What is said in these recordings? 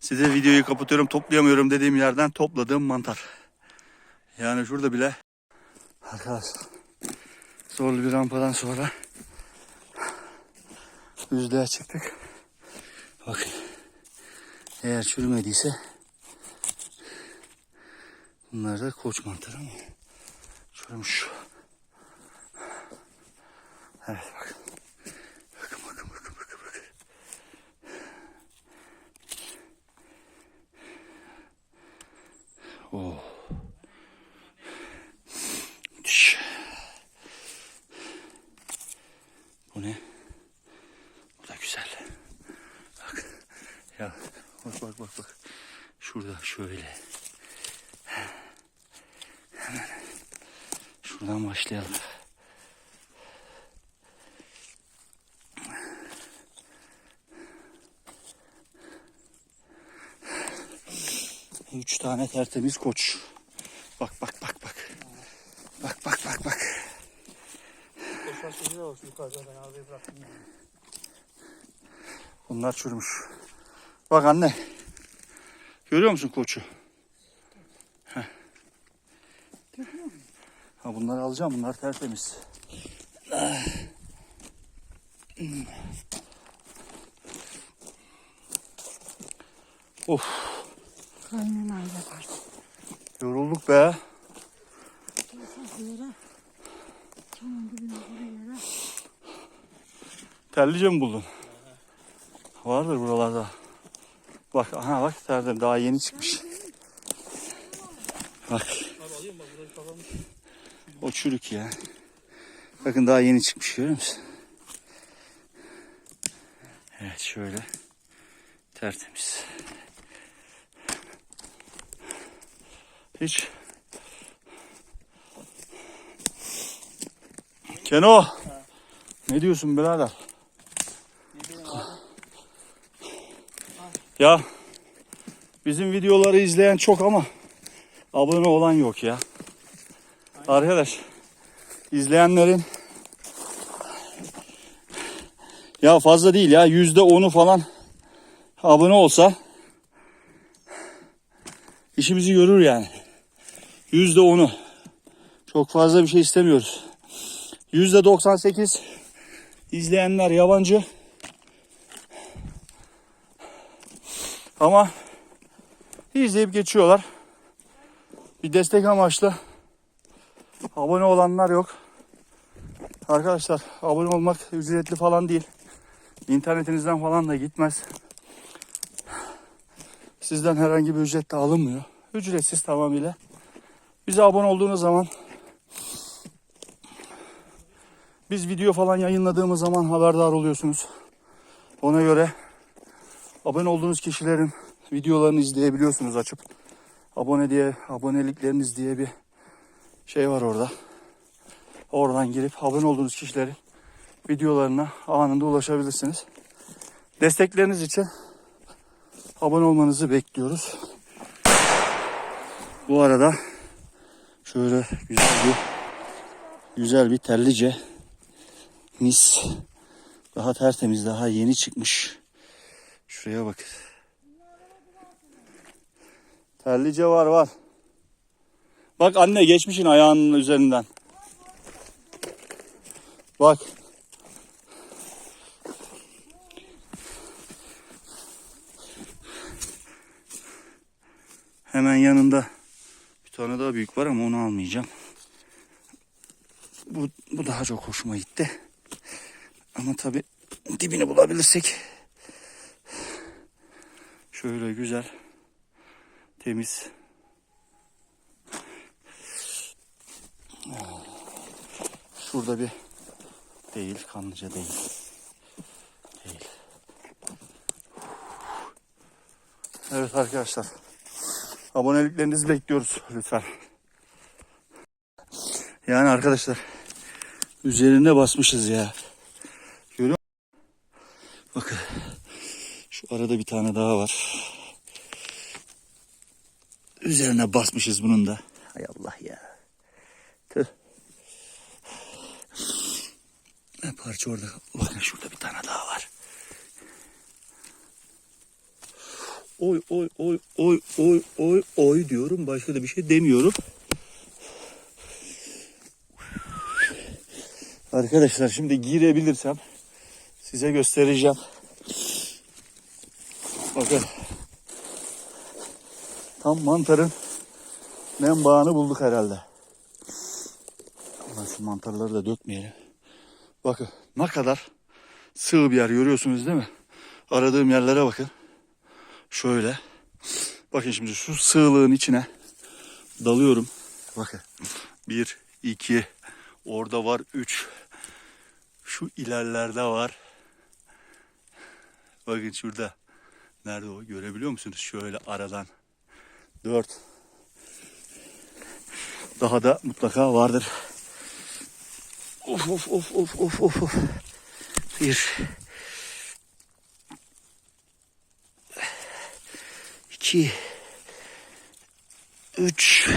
Size videoyu kapatıyorum toplayamıyorum dediğim yerden topladığım mantar. Yani şurada bile arkadaşlar zorlu bir rampadan sonra yüzdeye çıktık. Bakın eğer çürümediyse bunlar da koç mantarı ama çürümüş. Evet bakın. Bakın bakın bakın bakın bakın. Oh. Müthiş. Bu ne? Bu da güzel. Bak. Ya bak bak bak bak. Şurada şöyle. Hemen. Şuradan başlayalım. Üç tane tertemiz koç. Bak bak bak bak. Bak bak bak bak. Bunlar çürümüş. Bak anne. Görüyor musun koçu? Heh. Ha bunları alacağım. Bunlar tertemiz. Of. Kaynanayla var. Yorulduk be. Terlice mi buldun? Vardır buralarda. Bak aha bak terden daha yeni çıkmış. Bak o çürük ya. Bakın daha yeni çıkmış görüyor musun? Evet şöyle tertemiz. Hiç. Keno. Ne diyorsun birader? Ya bizim videoları izleyen çok ama abone olan yok ya. Arkadaş izleyenlerin ya fazla değil ya yüzde onu falan abone olsa işimizi görür yani. Yüzde onu. Çok fazla bir şey istemiyoruz. Yüzde 98 izleyenler yabancı. Ama izleyip geçiyorlar. Bir destek amaçlı abone olanlar yok. Arkadaşlar abone olmak ücretli falan değil. İnternetinizden falan da gitmez. Sizden herhangi bir ücret de alınmıyor. Ücretsiz tamamıyla. Bize abone olduğunuz zaman biz video falan yayınladığımız zaman haberdar oluyorsunuz. Ona göre abone olduğunuz kişilerin videolarını izleyebiliyorsunuz açıp. Abone diye, abonelikleriniz diye bir şey var orada. Oradan girip abone olduğunuz kişilerin videolarına anında ulaşabilirsiniz. Destekleriniz için abone olmanızı bekliyoruz. Bu arada şöyle güzel bir güzel bir tellice mis daha tertemiz daha yeni çıkmış. Şuraya bak. Terlice var var. Bak anne geçmişin ayağının üzerinden. Bak. Hemen yanında tane daha büyük var ama onu almayacağım. Bu, bu daha çok hoşuma gitti. Ama tabi dibini bulabilirsek. Şöyle güzel temiz. Şurada bir değil kanlıca değil. Değil. Evet arkadaşlar aboneliklerinizi bekliyoruz lütfen yani arkadaşlar üzerine basmışız ya görüyor musun? bakın şu arada bir tane daha var Üzerine basmışız bunun da. Hay Allah ya. Tüh. Ne parça orada. Bakın şurada bir tane daha var. Oy oy oy oy oy oy oy diyorum. Başka da bir şey demiyorum. Arkadaşlar şimdi girebilirsem size göstereceğim. Bakın. Tam mantarın menbaını bulduk herhalde. Ulan şu mantarları da dökmeyelim. Bakın ne kadar sığ bir yer görüyorsunuz değil mi? Aradığım yerlere bakın. Şöyle. Bakın şimdi şu sığlığın içine dalıyorum. Bakın. Bir, iki, orada var üç. Şu ilerlerde var. Bakın şurada. Nerede o? Görebiliyor musunuz? Şöyle aradan. Dört. Daha da mutlaka vardır. Of of of of of of. Bir. İki. Üç.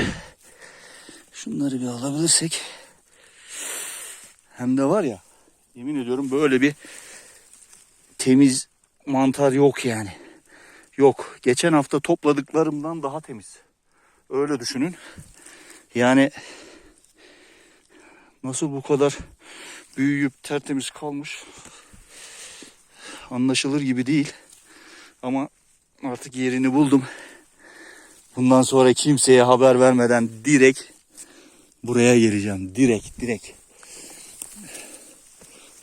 Şunları bir alabilirsek. Hem de var ya. Yemin ediyorum böyle bir temiz mantar yok yani. Yok. Geçen hafta topladıklarımdan daha temiz. Öyle düşünün. Yani nasıl bu kadar büyüyüp tertemiz kalmış anlaşılır gibi değil. Ama artık yerini buldum. Bundan sonra kimseye haber vermeden direkt buraya geleceğim. Direkt, direkt.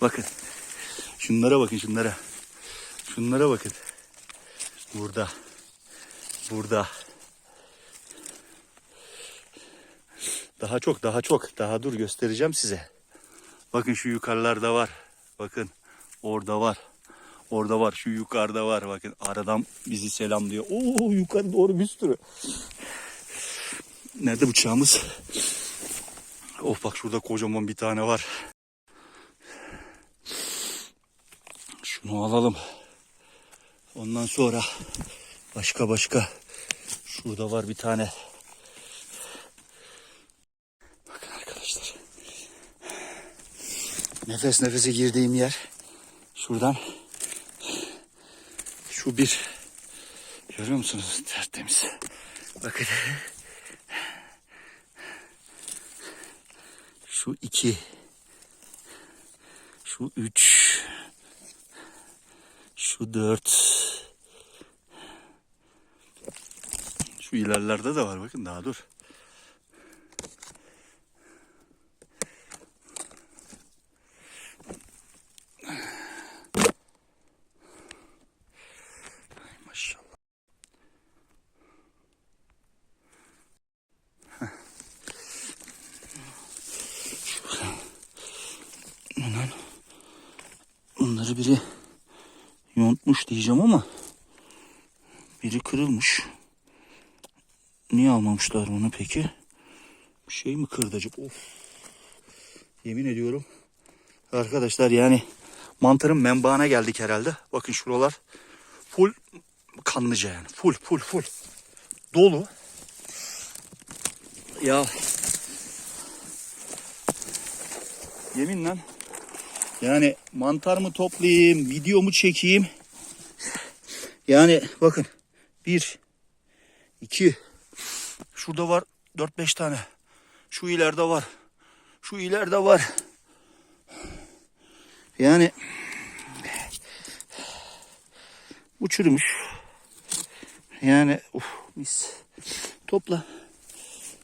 Bakın. Şunlara bakın şunlara. Şunlara bakın. Burada. Burada. Daha çok, daha çok. Daha dur göstereceğim size. Bakın şu yukarılarda var. Bakın orada var. Orada var. Şu yukarıda var. Bakın aradan bizi selamlıyor. Oo yukarı doğru bir sürü. Nerede bıçağımız? Of bak şurada kocaman bir tane var. Şunu alalım. Ondan sonra başka başka. Şurada var bir tane. Bakın arkadaşlar. Nefes nefese girdiğim yer. Şuradan. Şu bir. Görüyor musunuz? Tertemiz. Bakın. Şu iki. Şu üç. Şu dört. Şu ilerlerde de var bakın daha dur. Biri yontmuş diyeceğim ama biri kırılmış. Niye almamışlar bunu peki? Bir şey mi kırdı acaba? Of. Yemin ediyorum. Arkadaşlar yani mantarın menbaına geldik herhalde. Bakın şuralar full kanlıca yani. Full full full. Dolu. Ya yeminle yani mantar mı toplayayım, video mu çekeyim? Yani bakın. Bir, iki, şurada var dört beş tane. Şu ileride var. Şu ileride var. Yani bu çürümüş. Yani uf mis. Topla.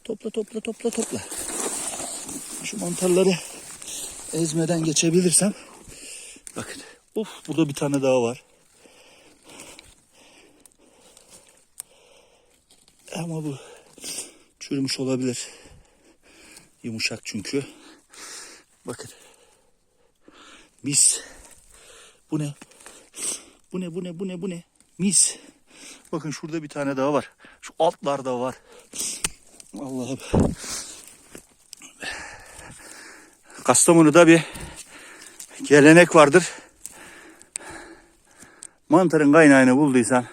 Topla topla topla topla. Şu mantarları ezmeden geçebilirsem. Bakın. Uf burada bir tane daha var. Ama bu çürümüş olabilir. Yumuşak çünkü. Bakın. Mis. Bu ne? Bu ne bu ne bu ne bu ne? Mis. Bakın şurada bir tane daha var. Şu altlarda var. Allah'ım. Kastamonu'da bir gelenek vardır. Mantarın kaynağını bulduysan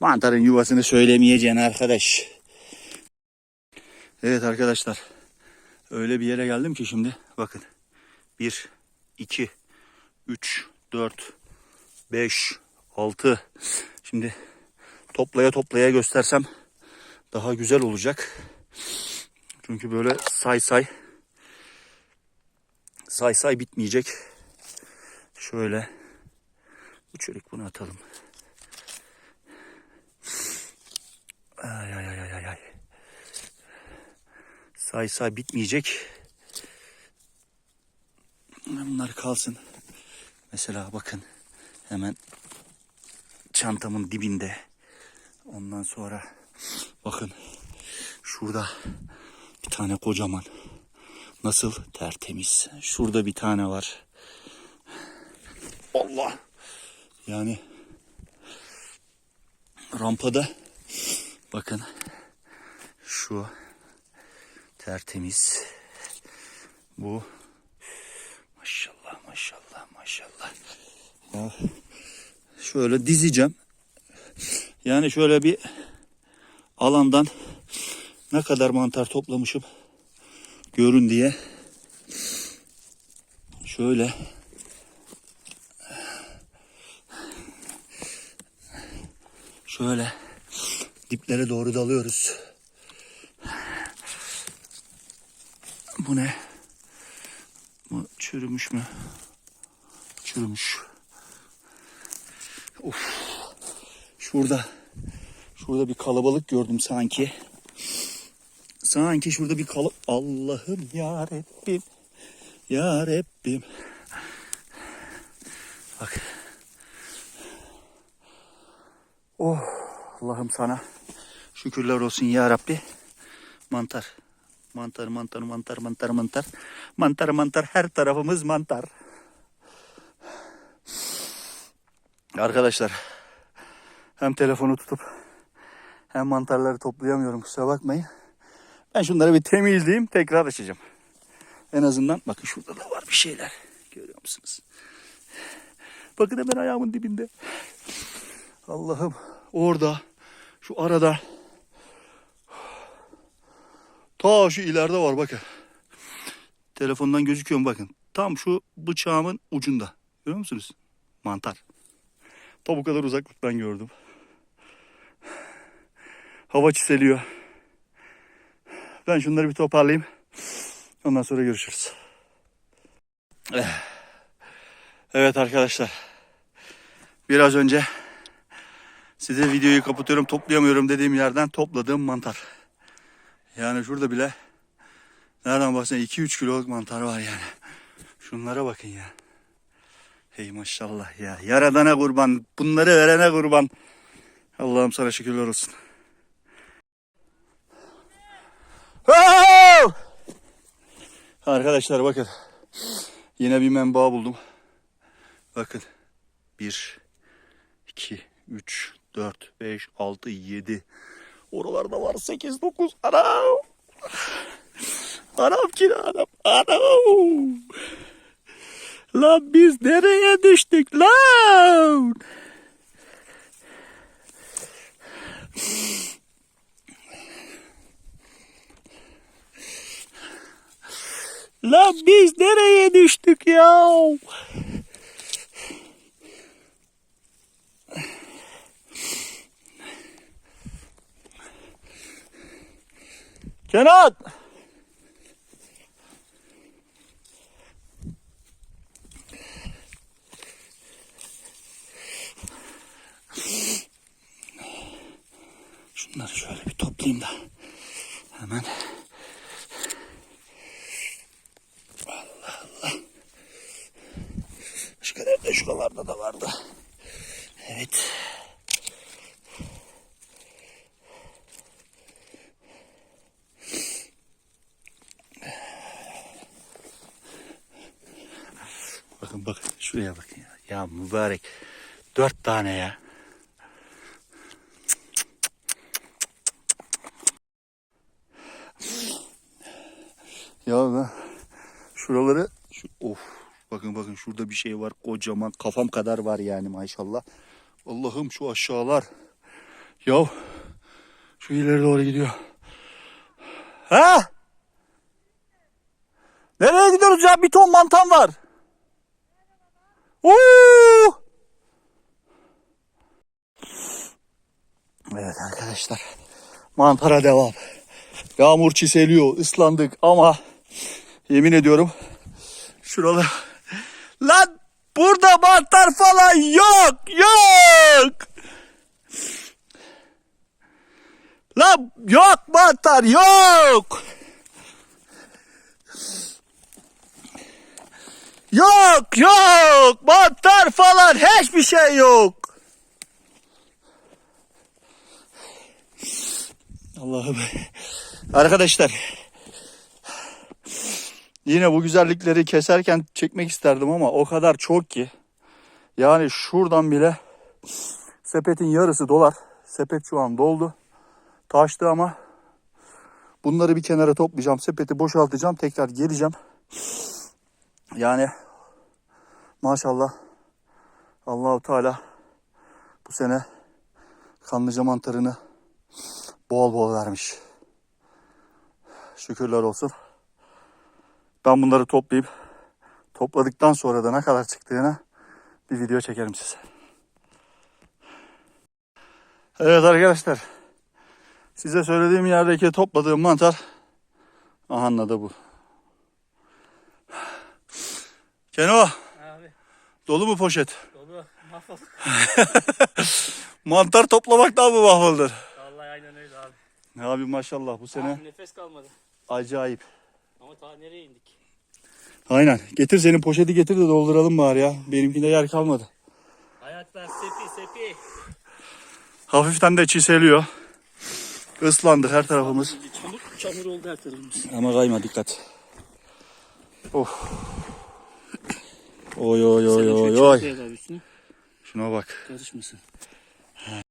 mantarın yuvasını söylemeyeceksin arkadaş. Evet arkadaşlar. Öyle bir yere geldim ki şimdi. Bakın. 1, 2, 3, 4, 5, 6. Şimdi toplaya toplaya göstersem daha güzel olacak. Çünkü böyle say say say say bitmeyecek. Şöyle bu çörek bunu atalım. Ay ay ay ay ay. Say say bitmeyecek. Bunlar kalsın. Mesela bakın hemen çantamın dibinde. Ondan sonra bakın şurada bir tane kocaman. Nasıl tertemiz. Şurada bir tane var. Allah. Yani rampada bakın şu tertemiz. Bu maşallah maşallah maşallah. Ya şöyle dizeceğim. Yani şöyle bir alandan ne kadar mantar toplamışım görün diye şöyle şöyle diplere doğru dalıyoruz. Bu ne? Bu çürümüş mü? Çürümüş. Of. Şurada şurada bir kalabalık gördüm sanki. Sanki şurada bir kalıp Allah'ım ya Rabbim. Ya Rabbim. Bak. Oh Allah'ım sana şükürler olsun ya Rabbi. Mantar. Mantar, mantar, mantar, mantar, mantar. Mantar, mantar. Her tarafımız mantar. Arkadaşlar hem telefonu tutup hem mantarları toplayamıyorum kusura bakmayın. Ben şunları bir temizleyeyim tekrar açacağım. En azından bakın şurada da var bir şeyler. Görüyor musunuz? Bakın hemen ayağımın dibinde. Allah'ım orada şu arada ta şu ileride var bakın. Telefondan gözüküyor mu bakın. Tam şu bıçağımın ucunda. Görüyor musunuz? Mantar. Ta bu kadar uzaklıktan gördüm. Hava çiseliyor. Ben şunları bir toparlayayım. Ondan sonra görüşürüz. Evet arkadaşlar. Biraz önce size videoyu kapatıyorum toplayamıyorum dediğim yerden topladığım mantar. Yani şurada bile nereden baksan 2-3 kiloluk mantar var yani. Şunlara bakın ya. Hey maşallah ya. Yaradana kurban. Bunları verene kurban. Allah'ım sana şükürler olsun. Arkadaşlar bakın. Yine bir menba buldum. Bakın. 1, 2, 3, 4, 5, 6, 7. Oralarda var 8, 9. Anam. Anam ki anam. Anam. Lan biz nereye düştük lan? Lan biz nereye düştük ya? Kenan! Şunları şöyle bir toplayayım da hemen. Allah Allah. Başka nerede şuralarda da vardı. Evet. Bakın bakın şuraya bakın ya. Ya mübarek. Dört tane ya. Ya ben şuraları şu, of bakın bakın şurada bir şey var kocaman kafam kadar var yani maşallah. Allah'ım şu aşağılar. Ya şu ileri doğru gidiyor. Ha? Nereye gidiyoruz ya? Bir ton mantan var. Oo! arkadaşlar. Mantara devam. Yağmur çiseliyor, ıslandık ama yemin ediyorum şuralı. Lan burada mantar falan yok, yok. Lan yok mantar yok. Yok yok mantar falan hiçbir şey yok. Allah'ım. Arkadaşlar. Yine bu güzellikleri keserken çekmek isterdim ama o kadar çok ki. Yani şuradan bile sepetin yarısı dolar. Sepet şu an doldu. Taştı ama bunları bir kenara toplayacağım. Sepeti boşaltacağım. Tekrar geleceğim. Yani maşallah Allahu Teala bu sene kanlıca mantarını bol bol vermiş. Şükürler olsun. Ben bunları toplayıp topladıktan sonra da ne kadar çıktığını bir video çekerim size. Evet arkadaşlar. Size söylediğim yerdeki topladığım mantar aha da bu. Keno Abi dolu mu poşet? dolu mahvolduk. Mantar toplamaktan mı mahvoldun? Vallahi aynen öyle abi. Abi maşallah bu sene Nefes kalmadı. acayip. Ama ta nereye indik? Aynen. Getir senin poşeti getir de dolduralım bari ya. Benimkinde yer kalmadı. Ayaklar sepi sepi. Hafiften de çiseliyor. Islandı her tarafımız. Çamur, çamur oldu her tarafımız. Ama kayma dikkat. Of. Oy oy oy oy oy. Üstüne Şuna bak. karışmasın.